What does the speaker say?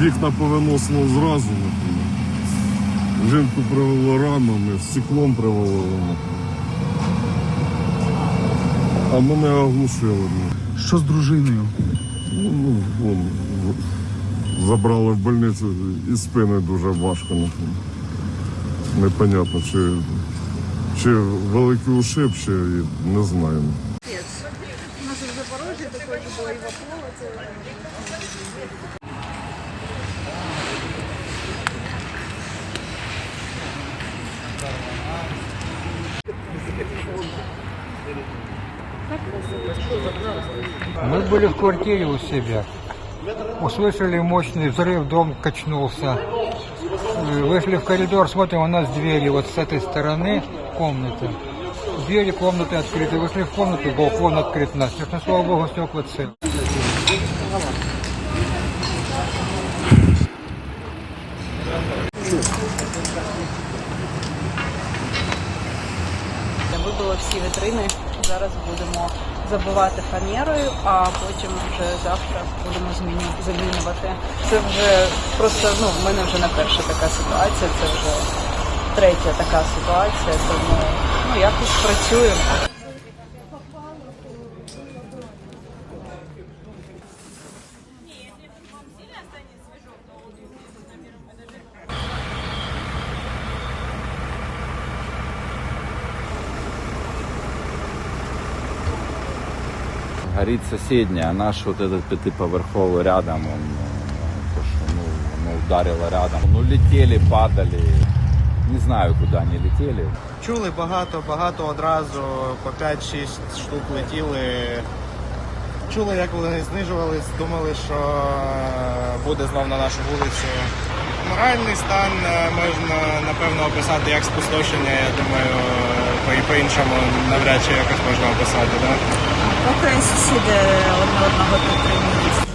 Вікна повиносило зразу. Жінку привело рамами, стеклом привалило. А мене оглушили. Що з дружиною? Ну, ну, вон, забрали в больницю і спини дуже важко. Непонятно, чи, чи великий ушиб, чи не знаю. У нас в Запорожье такое же было и Мы были в квартире у себя. Услышали мощный взрыв, дом качнулся. Вышли в коридор, смотрим, у нас двери вот с этой стороны комната. Двери комнаты открыты. Вышли в комнату, балкон открыт настежь. Но, слава богу, стекла целы. Вибило всі вітрини. Зараз будемо забивати фанерою, а потім вже завтра будемо зміню- замінювати. Це вже просто ну в мене вже не перша така ситуація. Це вже третя така ситуація. Тому ну якось працюємо. Горит соседняя, а наш вот этот пятиповерховый рядом, он, э, то, что, ну, оно ударило рядом. Ну, летели, падали. Не знаю, куда они летели. Чули багато, багато одразу, по 5-6 штук летіли. Чули, як вони знижувались, думали, що е, буде знов на нашу вулицю. Моральний стан е, можна напевно описати як спустошення. Я думаю, по- по-іншому навряд чи якось можна описати. Да? Поки сусіди одне одного підтримують.